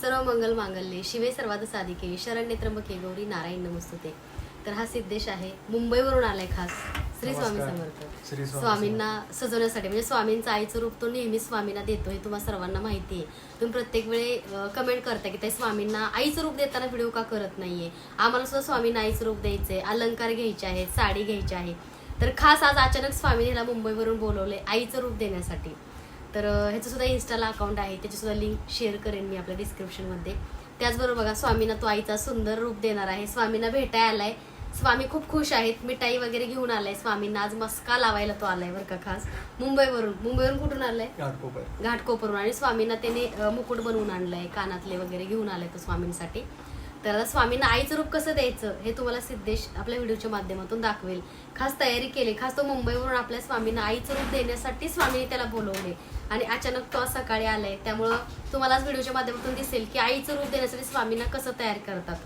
सर्व मंगल मांगल्ये. शिवे सर्वाद साधिके शरण्य त्र्यंबके गौरी नारायण नमस्तुते. तर हा सिद्धेश आहे. मुंबईवरून आलाय खास. श्री स्वामी. समर्थ. स्वामींना सजवण्यासाठी म्हणजे स्वामींचं आईचं रूप तो नेहमी स्वामींना देतो हे तुम्हाला सर्वांना माहिती आहे. तुम्ही प्रत्येक वेळी कमेंट करता की ते स्वामींना आईचं रूप देताना व्हिडिओ का करत नाहीये? आम्हाला सुद्धा स्वामींना आईचं रूप द्यायचंय. अलंकार घ्यायचे आहेत साडी घ्यायची आहे. तर खास आज अचानक स्वामीने मुंबईवरून बोलवले आईचं रूप देण्यासाठी. तर ह्याचं सुद्धा इन्स्टाला अकाउंट आहे. त्याची सुद्धा लिंक शेअर करेन मी आपल्या डिस्क्रिप्शनमध्ये त्याचबरोबर बघा स्वामींना तो आईचा सुंदर रूप देणार आहे. स्वामींना भेटाय आलाय. स्वामी खूप खुश आहेत. मिठाई वगैरे घेऊन आलाय. स्वामींना आज मस्का लावायला तो आलाय बरं का खास. मुंबईवरून. मुंबईवरून कुठून आलाय? घाटकोपर. घाटकोपरून. आणि स्वामींना त्याने मुकुट बनवून आणलंय. कानातले वगैरे घेऊन आलाय तो स्वामींसाठी. तर आता स्वामींना आईचं रूप कसं द्यायचं हे तुम्हाला सिद्धेश आपल्या व्हिडिओच्या माध्यमातून दाखवेल. खास तयारी केली खास तो मुंबईवरून आपल्या स्वामींना आईचं रूप देण्यासाठी स्वामींनी त्याला बोलवले. आणि अचानक तो आज सकाळी आलाय त्यामुळं तुम्हाला व्हिडिओच्या माध्यमातून दिसेल की आईचं रूप देण्यासाठी स्वामींना कसं तयार करतात.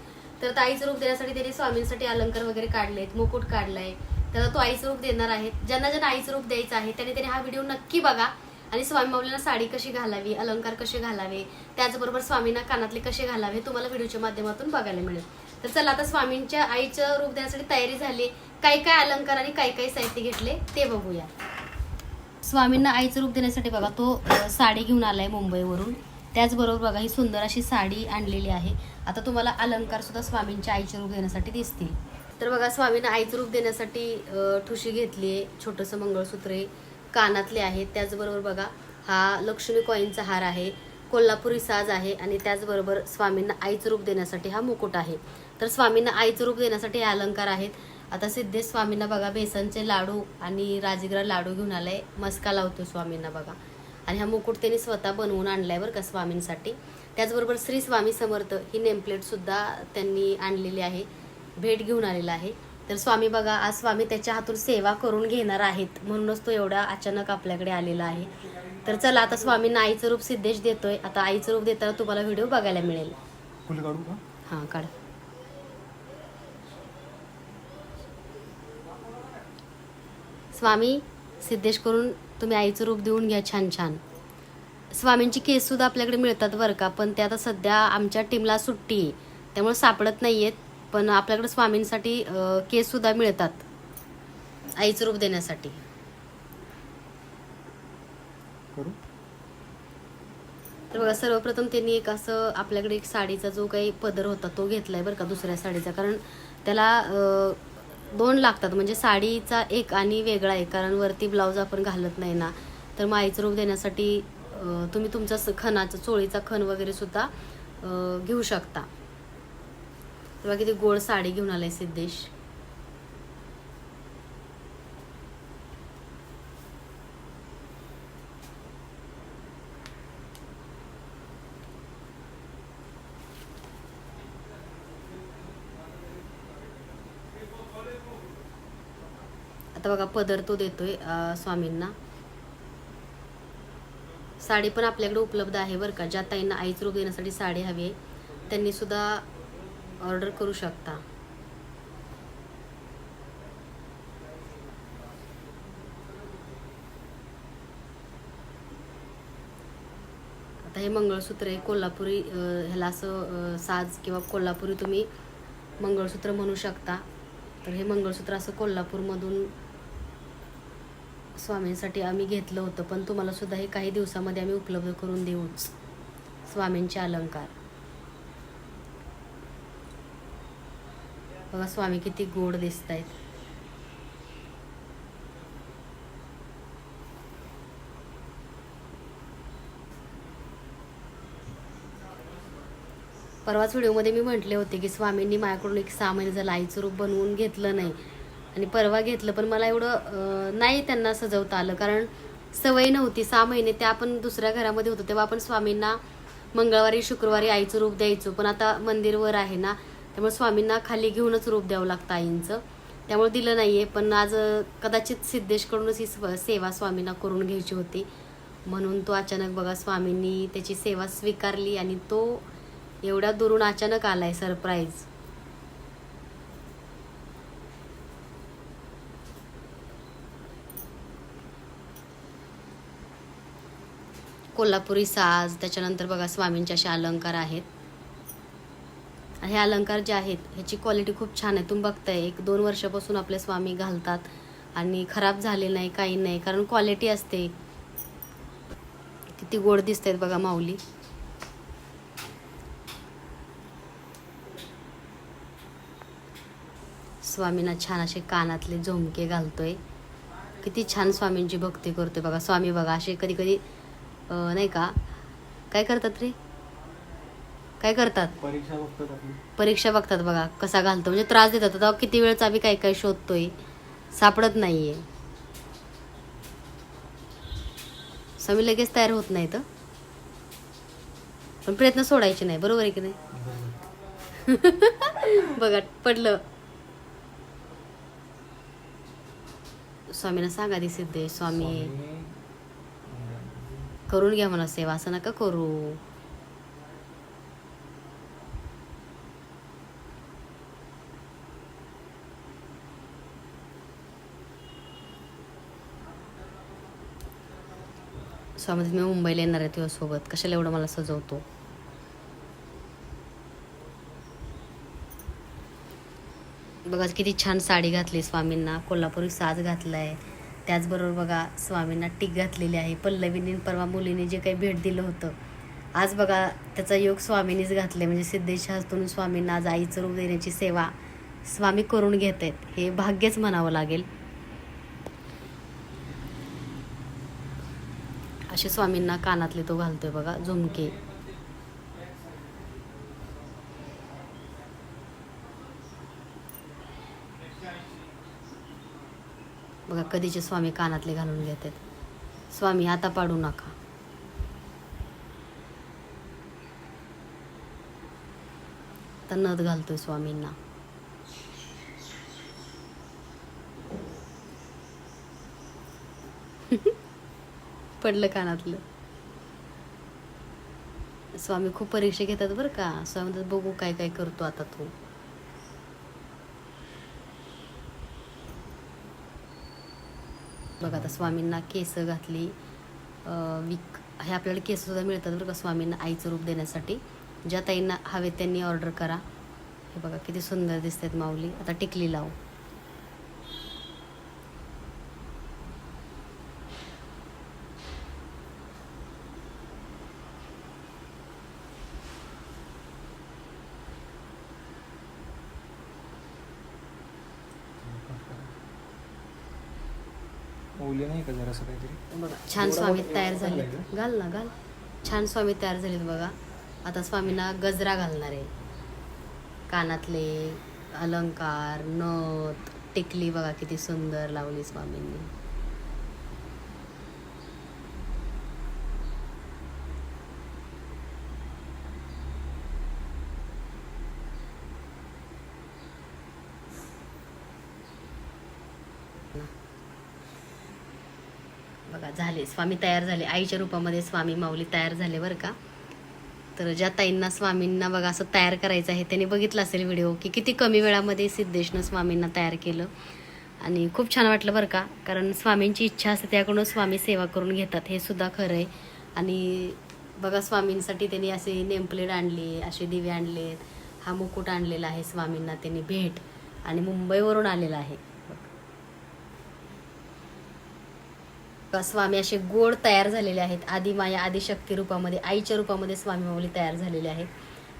तर आईचं रूप देण्यासाठी त्यांनी स्वामींसाठी अलंकार वगैरे काढलेत मुकुट काढलाय. तर तो आईचं रूप देणार आहे. ज्यांना ज्यांना आईचं रूप द्यायचं आहे त्याने त्याने हा व्हिडिओ नक्की बघा. आणि स्वामी माऊलींना साडी कशी घालावी अलंकार कसे घालावे त्याचबरोबर स्वामींना कानातले कसे घालावे तुम्हाला व्हिडिओच्या माध्यमातून बघायला मिळेल. तर चला आता स्वामींच्या आईचं रूप देण्यासाठी तयारी झाली. काय काय अलंकार आणि काय काय साहित्य घेतले ते बघूया. स्वामींना आईचं रूप देण्यासाठी बघा तो साडी घेऊन आलाय मुंबईवरून. त्याचबरोबर बघा ही सुंदर अशी साडी आणलेली आहे. आता तुम्हाला अलंकार सुद्धा स्वामींच्या आईचे रूप देण्यासाठी दिसतील. तर बघा स्वामींना आईचं रूप देण्यासाठी ठुशी घेतली आहे छोटंसं मंगळसूत्र आहे. कानातले आहेत. त्याचबरोबर बघा हा लक्ष्मी कॉईनचा हार आहे. कोल्हापुरी साज आहे आणि त्याचबरोबर स्वामींना आईचं रूप देण्यासाठी हा मुकुट आहे. तर स्वामींना आईचं रूप देण्यासाठी हे अलंकार आहेत. आता सिद्धेश स्वामींना बघा बेसनचे लाडू आणि राजगिरा लाडू घेऊन आलाय. मस्का लावतो स्वामींना बघा. आणि हा मुकुट त्यांनी स्वतः बनवून आणलाय बरं का स्वामींसाठी. त्याचबरोबर श्री स्वामी समर्थ ही नेमप्लेट सुद्धा त्यांनी आणलेली आहे. भेट घेऊन आलेला आहे. तर स्वामी बघा आज स्वामी त्याच्या हातून सेवा करून घेणार आहेत म्हणूनच तो एवढा अचानक आपल्याकडे आलेला आहे. तर चला आता स्वामींना आईचं रूप सिद्धेश देतोय. आता आईचं रूप देताना तुम्हाला व्हिडिओ बघायला मिळेल. हां काढ. स्वामी सिद्धेश करून तुम्ही आईचं रूप देऊन घ्या छान छान. स्वामींची केस सुद्धा आपल्याकडे मिळतात बरं का पण ते आता सध्या आमच्या टीमला सुट्टी आहे. त्यामुळे सापडत नाही आहेत पण आपल्याकडे स्वामींसाठी अं, केस सुद्धा मिळतात. आईचं रूप देण्यासाठी. तर बघा सर्वप्रथम त्यांनी एक असं आपल्याकडे एक साडीचा जो काही पदर होता तो घेतलाय बरं का दुसऱ्या साडीचा. कारण त्याला दोन लागतात. म्हणजे साडीचा एक आणि वेगळा आहे कारण वरती ब्लाऊज आपण घालत नाही ना. तर मग आईचं रूप देण्यासाठी तुम्ही तुमचा खणाचा चोळीचा खण वगैरे सुद्धा घेऊ शकता. तेव्हा किती गोड साडी घेऊन आलाय सिद्धेश. आता बघा पदर तो देतोय स्वामींना. साडी पण आपल्याकडे उपलब्ध आहे बरं का. ज्या ताईंना आईच रूप देण्यासाठी साडी हवी आहे त्यांनी सुद्धा ऑर्डर करू शकता. आता हे मंगळसूत्र आहे कोल्हापुरी ह्याला असं साज किंवा कोल्हापुरी तुम्ही मंगळसूत्र म्हणू शकता. तर हे मंगळसूत्र असं कोल्हापूरमधून स्वामींसाठी आम्ही घेतलं होतं पण तुम्हाला सुद्धा हे काही दिवसामध्ये आम्ही उपलब्ध करून देऊच. स्वामींचे अलंकार. बघा स्वामी किती गोड दिसत आहेत परवाच व्हिडिओमध्ये मी म्हटले होते की स्वामींनी माझ्याकडून एक सहा महिने झालं आईचं रूप बनवून घेतलं नाही. आणि परवा घेतलं पण मला एवढं नाही त्यांना सजवता आलं. कारण सवय नव्हती सहा महिने त्या आपण दुसऱ्या घरामध्ये होतो. तेव्हा आपण स्वामींना मंगळवारी शुक्रवारी आईचं रूप द्यायचो. पण आता मंदिरवर आहे ना त्यामुळे स्वामींना खाली घेऊनच रूप द्यावं लागतं आईंचं. त्यामुळे दिलं नाही आहे पण आज कदाचित सिद्धेशकडूनच ही सेवा स्वामींना करून घ्यायची होती. म्हणून तो अचानक बघा स्वामींनी त्याची सेवा स्वीकारली आणि तो एवढ्या दुरून अचानक आलाय सरप्राईज. कोल्हापुरी साज त्याच्यानंतर बघा स्वामींचे असे अलंकार आहेत. हे अलंकार जे आहेत ह्याची क्वालिटी खूप छान आहे. तुम्ही बघताय एक दोन वर्षापासून आपले स्वामी घालतात आणि खराब झाले नाही काही नाही. कारण क्वालिटी असते. किती गोड दिसत आहेत बघा माऊली. स्वामींना छान असे कानातले झुमके घालतोय. किती छान स्वामींची भक्ती करतोय बघा. स्वामी बघा असे कधी कधी नाही का? काय करतात रे? काय करतात? परीक्षा बघतात आपली. परीक्षा बघतात बघा कसा घालतो. म्हणजे त्रास देतात. तेव्हा किती वेळचा आम्ही काय काय शोधतोय सापडत नाहीये. स्वामी लगेच तयार होत नाही तर? पण प्रयत्न सोडायचे नाही. बरोबर आहे की नाही? बघा पडलं. स्वामींना सांगा दि सिद्धे. स्वामी करून घ्या म्हणा सेवा. असं नका करू. स्वामी मी मुंबईला येणार आहे तुझ्यासोबत कशाला एवढं मला सजवतो? बघा किती छान साडी घातली स्वामींना. कोल्हापुरी साज घातलाय. त्याचबरोबर बघा स्वामींना टीक घातलेली आहे. पल्लवीने परवा मुलीने जे काही भेट दिलं होतं. आज बघा त्याचा योग स्वामींनीच घातले म्हणजे सिद्धेश हस्तून स्वामींना आज आईचं रूप देण्याची सेवा स्वामी करून घेत आहेत हे भाग्यच म्हणावं लागेल. असे स्वामींना कानातले तो घालतोय बघा झुमके. बघा कधीचे स्वामी कानातले घालून घेतात. स्वामी आता पाडू नका. आता नथ घालतोय स्वामींना. पडलं कानातलं. स्वामी खूप परीक्षा घेतात बरं का. स्वामी म्हणतात, बघू काय काय करतो आता तू. बघा आता स्वामींना केस घातली. विक हे आपल्याला केस सुद्धा मिळतात बरं का स्वामींना आईचं रूप देण्यासाठी. ज्या ताईंना हवे त्यांनी ऑर्डर करा. हे बघा किती सुंदर दिसतात माऊली. आता टिकली लावू. नाही का जरासं काहीतरी? बघा छान स्वामी तयार झाले घाल ना घाल. छान स्वामी तयार झालेत बघा. आता स्वामींना गजरा घालणार आहे. कानातले अलंकार नथ टिकली बघा किती सुंदर लावली स्वामींनी बघा झाले. स्वामी तयार झाले. आईच्या रूपामध्ये स्वामी माऊली तयार झाले बरं का? तर ज्या ताईंना स्वामींना बघा असं तयार करायचं आहे त्यांनी बघितलं असेल व्हिडिओ की किती कमी वेळामध्ये सिद्धेशनं स्वामींना तयार केलं. आणि खूप छान वाटलं बरं का? कारण स्वामींची इच्छा असते त्याकडून स्वामी सेवा करून घेतात. हे सुद्धा खरं आहे. आणि बघा स्वामींसाठी त्यांनी असे नेमप्लेट आणली असे दिवे आणले हा मुकुट आणलेला आहे स्वामींना त्यांनी भेट. आणि मुंबईवरून आलेला आहे बघा, स्वामी असे गोड तयार झालेले आहेत. आदिमाया आदिशक्ती रूपामध्ये आईच्या रूपामध्ये स्वामी माऊली तयार झालेले आहेत.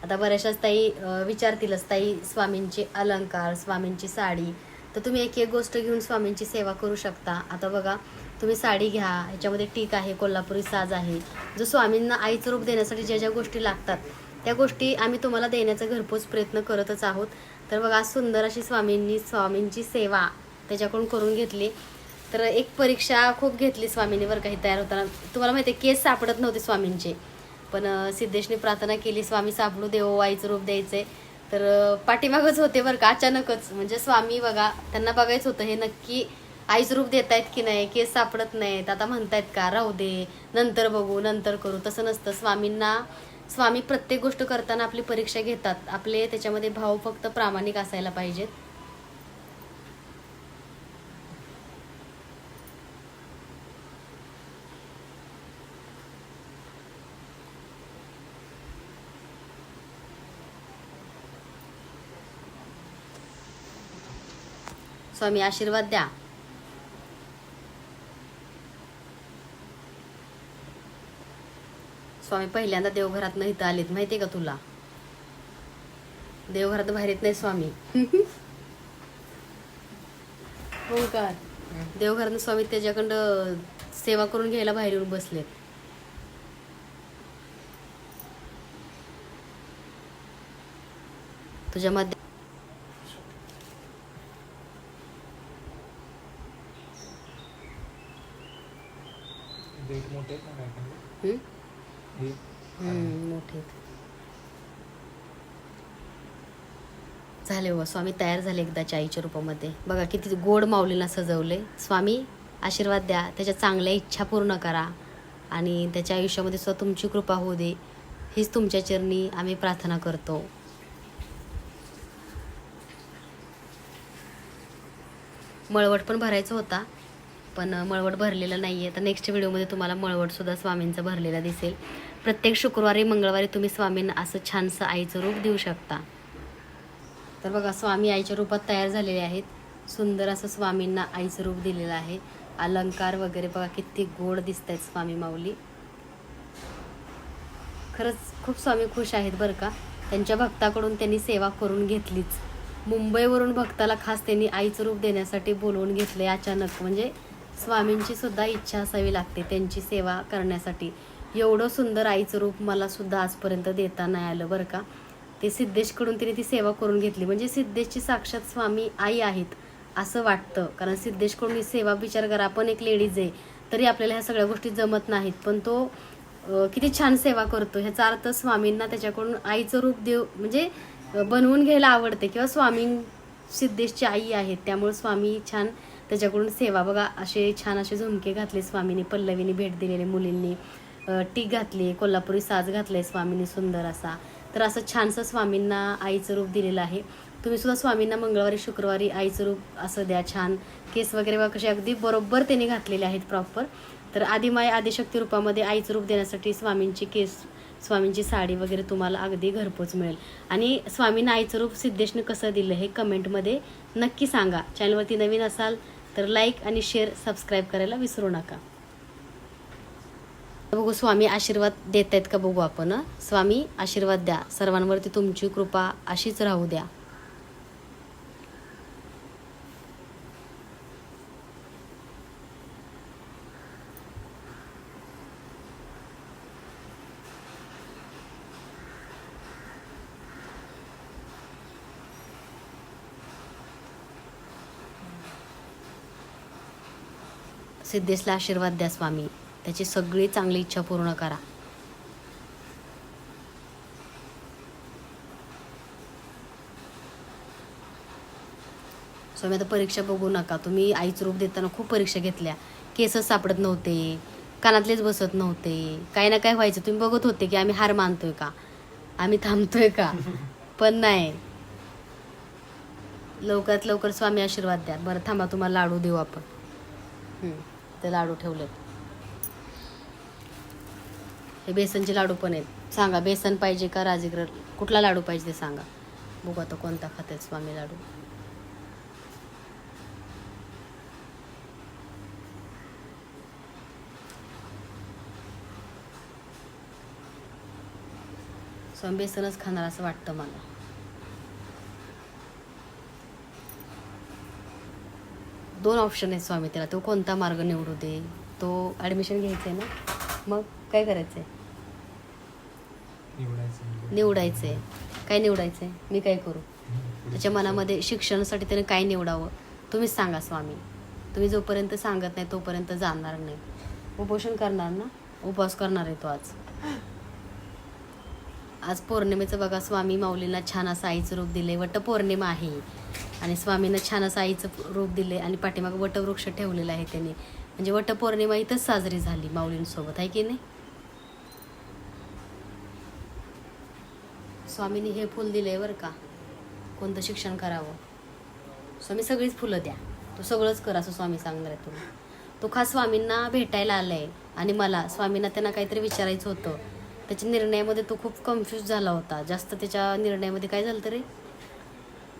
आता बऱ्याचशाच ताई विचारतीलच. ताई स्वामींचे अलंकार स्वामींची साडी. तर तुम्ही एक एक गोष्ट घेऊन स्वामींची सेवा करू शकता. आता बघा तुम्ही साडी घ्या. ह्याच्यामध्ये टीक आहे कोल्हापुरी साज आहे. जो स्वामींना आईचं रूप देण्यासाठी ज्या ज्या गोष्टी लागतात त्या गोष्टी आम्ही तुम्हाला देण्याचा घरपोच प्रयत्न करतच आहोत. तर बघा सुंदर अशी स्वामींनी स्वामींची सेवा त्याच्याकडून करून घेतली. तर एक परीक्षा खूप घेतली स्वामींनी बरं काही तयार होताना. तुम्हाला माहिती आहे केस सापडत नव्हते स्वामींचे. पण सिद्धेशने प्रार्थना केली स्वामी सापडू देव आईचं रूप द्यायचंय. तर पाठीमागच होते बरं का अचानकच. म्हणजे स्वामी बघा त्यांना बघायचं होतं हे नक्की आईचं रूप देत आहेत की नाही? केस सापडत नाहीत. आता म्हणतायत का राहू दे नंतर बघू नंतर करू. तसं नसतं. स्वामींना स्वामी प्रत्येक गोष्ट करताना आपली परीक्षा घेतात. आपले त्याच्यामध्ये भाव फक्त प्रामाणिक असायला पाहिजेत. स्वामी आशीर्वाद द्या. स्वामी पहिल्यांदा देवघरात नाही इथं आलेत माहितीये का तुला? देवघरात बाहेर येत नाही स्वामी. ओंकार देवघरात स्वामी त्याच्याकडं सेवा करून घ्यायला बाहेर येऊन बसलेत. तुझ्या मोठे आहेत ना काय? हे? मोठे. झाले हो स्वामी तयार झाले एकदाच्या आईच्या रूपामध्ये. बघा किती गोड माऊलीला सजवले. स्वामी आशीर्वाद द्या. त्याच्या चांगल्या इच्छा पूर्ण करा. आणि त्याच्या आयुष्यामध्ये सुद्धा तुमची कृपा होऊ दे. हीच तुमच्या चरणी आम्ही प्रार्थना करतो. मळवट पण भरायचा होता. पण मळवट भरलेलं नाही आहे तर नेक्स्ट व्हिडिओमध्ये तुम्हाला मळवटसुद्धा स्वामींचं भरलेलं दिसेल. प्रत्येक शुक्रवारी मंगळवारी तुम्ही स्वामींना असं छानसं आईचं रूप देऊ शकता. तर बघा स्वामी आईच्या रूपात तयार झालेले आहेत. सुंदर असं स्वामींना आईचं रूप दिलेलं आहे. अलंकार वगैरे बघा किती गोड दिसत आहेत स्वामी माऊली. खरंच खूप स्वामी खुश आहेत बरं का. त्यांच्या भक्ताकडून त्यांनी सेवा करून घेतलीच. मुंबईवरून भक्ताला खास त्यांनी आईचं रूप देण्यासाठी बोलवून घेतले अचानक. म्हणजे स्वामींची सुद्धा इच्छा असावी लागते त्यांची सेवा करण्यासाठी. एवढं सुंदर आईचं रूप मला सुद्धा आजपर्यंत देता नाही आलं बरं का. ते सिद्धेशकडून तिने ती सेवा करून घेतली. म्हणजे सिद्धेशची साक्षात स्वामी आई आहेत असं वाटतं. कारण सिद्धेशकडून ही सेवा विचार करा आपण एक लेडीज आहे तरी आपल्याला ह्या सगळ्या गोष्टी जमत नाहीत. पण तो किती छान सेवा करतो. ह्याचा अर्थ स्वामींना त्याच्याकडून आईचं रूप देव म्हणजे बनवून घ्यायला आवडते. किंवा स्वामी सिद्धेशची आई आहेत त्यामुळे स्वामी छान त्याच्याकडून सेवा बघा असे छान असे झुमके घातले स्वामींनी पल्लवीनी भेट दिलेले मुलींनी. टीक घातली कोल्हापुरी साज घातलाय स्वामींनी सुंदर असा. तर असं छानसं स्वामींना आईचं रूप दिलेलं आहे. तुम्ही सुद्धा स्वामींना मंगळवारी शुक्रवारी आईचं रूप असं द्या छान. केस वगैरे बघा कसे अगदी बरोबर त्यांनी घातलेले आहेत प्रॉपर तर आदिमाय आदिशक्ती रूपामध्ये आईचं रूप देण्यासाठी स्वामींची केस स्वामींची साडी वगैरे तुम्हाला अगदी घरपोच मिळेल. आणि स्वामींना आईचं रूप सिद्धेशनं कसं दिलं हे कमेंटमध्ये नक्की सांगा. चॅनलवरती नवीन असाल तर लाईक आणि शेअर सबस्क्राईब करायला विसरू नका. बघू स्वामी आशीर्वाद देत आहेत का बघू आपण स्वामी आशीर्वाद द्या. सर्वांवरती तुमची कृपा अशीच राहू द्या. सिद्धेशला आशीर्वाद द्या स्वामी. त्याची सगळी चांगली इच्छा पूर्ण करा. स्वामी आता परीक्षा बघू नका. तुम्ही आईचं रूप देताना खूप परीक्षा घेतल्या. केसच सापडत नव्हते कानातलेच बसत नव्हते. काही ना काय व्हायचं. तुम्ही बघत होते की आम्ही हार मानतोय का? आम्ही थांबतोय का? पण नाही. लवकरात लवकर स्वामी आशीर्वाद द्या. बरं थांबा तुम्हाला लाडू देऊ आपण. ते लाडू ठेवलेत. हे बेसनचे लाडू पण आहेत. सांगा बेसन पाहिजे का राजीगर कुठला लाडू पाहिजे ते सांगा. बघू आता कोणता खाते स्वामी लाडू. स्वामी बेसनच खाणार असं वाटतं मला. दोन ऑप्शन आहेत स्वामी त्याला. तो कोणता मार्ग निवडू दे? तो ॲडमिशन घ्यायचं आहे ना? मग काय करायचं आहे निवडायचं आहे काय निवडायचं आहे मी काय करू. त्याच्या मनामध्ये शिक्षणासाठी त्याने काय निवडावं? तुम्हीच सांगा स्वामी. तुम्ही जोपर्यंत सांगत नाही तोपर्यंत जाणार नाही. उपोषण करणार ना? उपवास करणार आहे तो आज. आज पौर्णिमेचं बघा स्वामी माऊलींना छान असं आईचं रूप दिले वट पौर्णिमा आहे. आणि स्वामीनं छान असं आईचं रूप दिले आणि पाठीमागं वटवृक्ष ठेवलेला आहे त्यांनी. म्हणजे वटपौर्णिमा इथंच साजरी झाली माऊलींसोबत आहे की नाही? स्वामींनी हे फुल दिले बरं का. कोणतं शिक्षण करावं? स्वामी सगळीच फुलं द्या. तू सगळंच कर असं स्वामी सांगणार आहे तुम्ही. तो खास स्वामींना भेटायला आला आहे आणि मला स्वामींना त्यांना काहीतरी विचारायचं होतं. त्याच्या निर्णयामध्ये तो खूप कन्फ्यूज झाला होता. जास्त त्याच्या निर्णयामध्ये काय झालं तरी?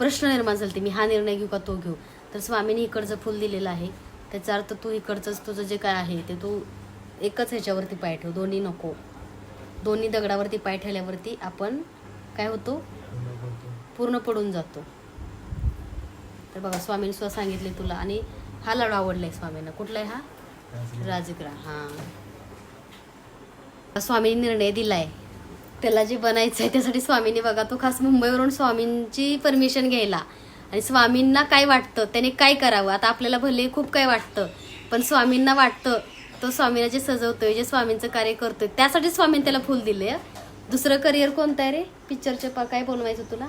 प्रश्न निर्माण झाले मी हा निर्णय घेऊ का तो घेऊ? तर स्वामीने इकडचं फुल दिलेलं आहे. त्याचा अर्थ तू इकडचंच तुझं जे काय आहे ते तू एकच ह्याच्यावरती पाय ठेव दोन्ही नको. दोन्ही दगडावरती पाय ठेवल्यावरती आपण काय होतो? पूर्ण पडून जातो. तर बघा स्वामींनी सुद्धा सांगितले तुला आणि हा लाडू आवडलाय स्वामींना. कुठला आहे हा? राजगिरा हां. स्वामींनी निर्णय दिलाय. त्याला जे बनायचं आहे त्यासाठी स्वामीने बघा तो खास मुंबईवरून स्वामींची परमिशन घ्यायला. आणि स्वामींना काय वाटतं त्याने काय करावं? आता आपल्याला भले खूप काय वाटतं पण स्वामींना वाटतं तो स्वामीला जे सजवतोय जे स्वामींचं कार्य करतोय त्यासाठी स्वामींनी त्याला फुल दिले दुसरं करिअर कोणतं आहे रे? पिक्चरचे पा काय बनवायचं तुला?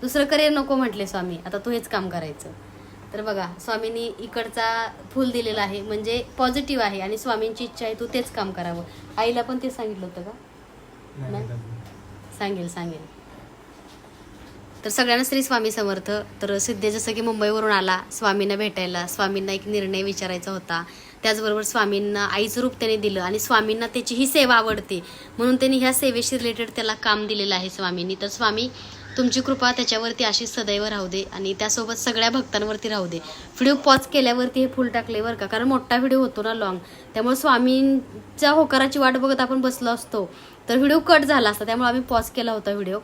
दुसरं करिअर नको म्हटले स्वामी आता तू हेच काम करायचं. तर बघा स्वामींनी इकडचा फुल दिलेला आहे म्हणजे पॉझिटिव्ह आहे आणि स्वामींची इच्छा आहे तू तेच काम करावं. आईला पण ते सांगितलं होतं का? सांगेल सांगेल. तर सगळ्यांना श्री स्वामी समर्थ. तर सिद्धे जसं की मुंबईवरून आला स्वामींना भेटायला स्वामींना एक निर्णय विचारायचा होता. त्याचबरोबर स्वामींना आईचं रूप त्याने दिलं आणि स्वामींना त्याची ही सेवा आवडते. म्हणून त्यांनी ह्या सेवेशी रिलेटेड त्याला काम दिलेलं आहे स्वामींनी. तर स्वामी तुमची कृपा त्याच्यावरती अशी सदैव राहू दे आणि त्यासोबत सगळ्या भक्तांवरती राहू दे. व्हिडिओ पॉज केल्यावरती हे फुल टाकले बरं का? कारण मोठा व्हिडिओ होतो ना लॉंग त्यामुळे स्वामींच्या होकाराची वाट बघत आपण बसलो असतो. तर व्हिडिओ कट झाला असता त्यामुळे आम्ही पॉज केला होता व्हिडिओ.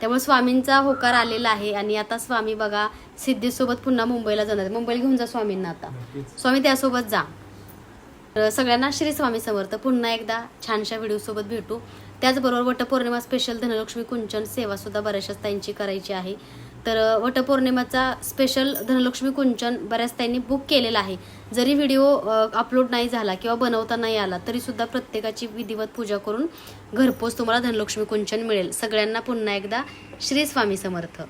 त्यामुळे स्वामींचा होकार आलेला आहे आणि आता स्वामी बघा सिद्धीसोबत पुन्हा मुंबईला जाणार. मुंबईला घेऊन जा स्वामींना आता. स्वामी त्यासोबत जा. तर सगळ्यांना श्री स्वामी समर्थ. पुन्हा एकदा छानशा व्हिडिओसोबत भेटू. त्याचबरोबर वटपौर्णिमा स्पेशल धनलक्ष्मी कुंचन सेवा सुद्धा बऱ्याचशाच ताईंची करायची आहे. तर वटपौर्णिमाचा स्पेशल धनलक्ष्मी कुंचन बऱ्याच ताईंनी बुक केलेला आहे. जरी व्हिडिओ अपलोड नाही झाला किंवा बनवता नाही आला तरी सुद्धा प्रत्येकाची विधिवत पूजा करून घरपोच तुम्हाला धनलक्ष्मी कुंचन मिळेल. सगळ्यांना पुन्हा एकदा श्री स्वामी समर्थ.